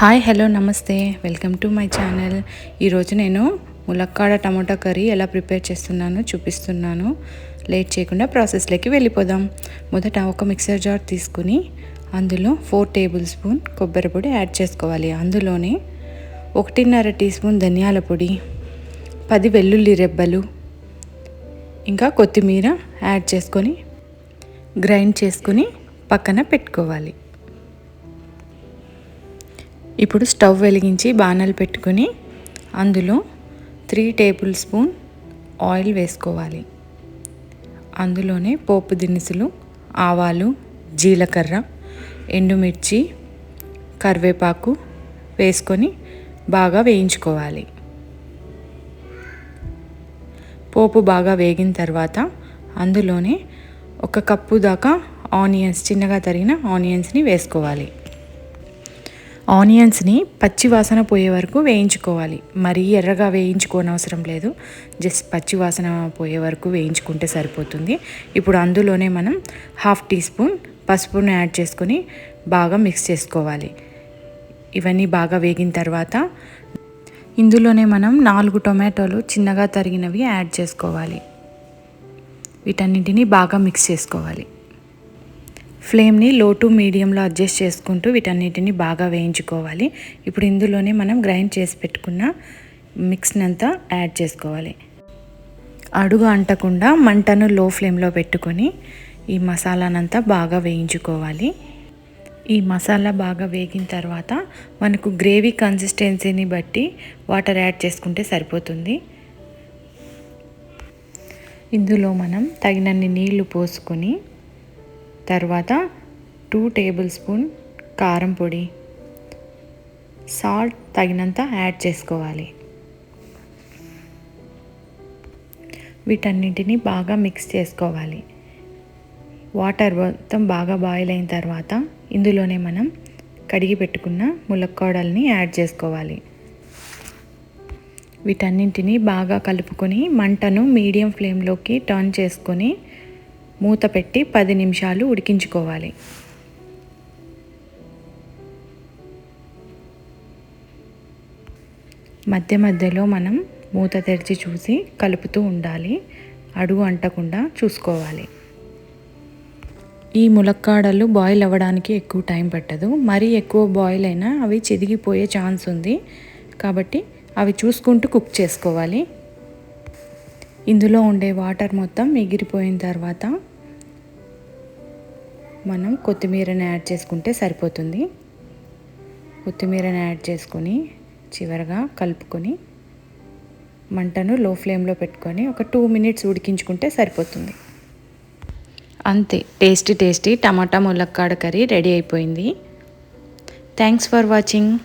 Hi hello నమస్తే. Welcome to my channel. ఈరోజు నేను ములక్కాడ టమాటా కర్రీ ఎలా ప్రిపేర్ చేస్తున్నానో చూపిస్తున్నాను. లేట్ చేయకుండా ప్రాసెస్లోకి వెళ్ళిపోదాం. మొదట ఒక మిక్సర్ జార్ తీసుకుని అందులో ఫోర్ టేబుల్ స్పూన్ కొబ్బరి పొడి యాడ్ చేసుకోవాలి. అందులోనే ఒకటిన్నర టీ స్పూన్ ధనియాల పొడి పది వెల్లుల్లి రెబ్బలు ఇంకా కొత్తిమీర యాడ్ చేసుకొని గ్రైండ్ చేసుకుని పక్కన పెట్టుకోవాలి. ఇప్పుడు స్టవ్ వెలిగించి బాణలు పెట్టుకుని అందులో త్రీ టేబుల్ స్పూన్ ఆయిల్ వేసుకోవాలి. అందులోనే పోపు దినుసులు ఆవాలు జీలకర్ర ఎండుమిర్చి కరివేపాకు వేసుకొని బాగా వేయించుకోవాలి. పోపు బాగా వేగిన తర్వాత అందులోనే ఒక కప్పు దాకా ఆనియన్స్ చిన్నగా తరిగిన ఆనియన్స్ని వేసుకోవాలి. ఆనియన్స్ని పచ్చి వాసన పోయే వరకు వేయించుకోవాలి. మరీ ఎర్రగా వేయించుకోనవసరం లేదు. జస్ట్ పచ్చి వాసన పోయే వరకు వేయించుకుంటే సరిపోతుంది. ఇప్పుడు అందులోనే మనం హాఫ్ టీ స్పూన్ పసుపును యాడ్ చేసుకొని బాగా మిక్స్ చేసుకోవాలి. ఇవన్నీ బాగా వేగిన తర్వాత ఇందులోనే మనం నాలుగు టొమాటోలు చిన్నగా తరిగినవి యాడ్ చేసుకోవాలి. వీటన్నింటినీ బాగా మిక్స్ చేసుకోవాలి. ఫ్లేమ్ని లో టు మీడియంలో అడ్జస్ట్ చేసుకుంటూ వీటన్నిటిని బాగా వేయించుకోవాలి. ఇప్పుడు ఇందులోనే మనం గ్రైండ్ చేసి పెట్టుకున్న మిక్స్ని అంతా యాడ్ చేసుకోవాలి. అడుగు అంటకుండా మంటను లో ఫ్లేమ్లో పెట్టుకొని ఈ మసాలానంతా బాగా వేయించుకోవాలి. ఈ మసాలా బాగా వేగిన తర్వాత మనకు గ్రేవీ కన్సిస్టెన్సీని బట్టి వాటర్ యాడ్ చేసుకుంటే సరిపోతుంది. ఇందులో మనం తగినన్ని నీళ్ళు పోసుకొని తర్వాత టూ టేబుల్ స్పూన్ కారం పొడి. సాల్ట్ తగినంత యాడ్ చేసుకోవాలి. వీటన్నింటిని బాగా మిక్స్ చేసుకోవాలి. వాటర్ మొత్తం బాగా బాయిల్ అయిన తర్వాత ఇందులోనే మనం కడిగి పెట్టుకున్న ములక్కోడల్ని యాడ్ చేసుకోవాలి. వీటన్నింటినీ బాగా కలుపుకొని మంటను మీడియం ఫ్లేమ్లోకి టర్న్ చేసుకొని మూత పెట్టి పది నిమిషాలు ఉడికించుకోవాలి. మధ్య మధ్యలో మనం మూత తెరిచి చూసి కలుపుతూ ఉండాలి. అడుగు అంటకుండా చూసుకోవాలి. ఈ ములక్కాడలు బాయిల్ అవ్వడానికి ఎక్కువ టైం పట్టదు. మరీ ఎక్కువ బాయిల్ అయినా అవి చెదిగిపోయే ఛాన్స్ ఉంది. కాబట్టి అవి చూసుకుంటూ కుక్ చేసుకోవాలి. ఇందులో ఉండే వాటర్ మొత్తం ఎగిరిపోయిన తర్వాత మనం కొత్తిమీరని యాడ్ చేసుకుంటే సరిపోతుంది. కొత్తిమీరని యాడ్ చేసుకొని చివరగా కలుపుకొని మంటను లో ఫ్లేమ్లో పెట్టుకొని ఒక టూ మినిట్స్ ఉడికించుకుంటే సరిపోతుంది. అంతే. టేస్టీ టేస్టీ టమాటా ములక్కాడ కర్రీ రెడీ అయిపోయింది. Thanks for watching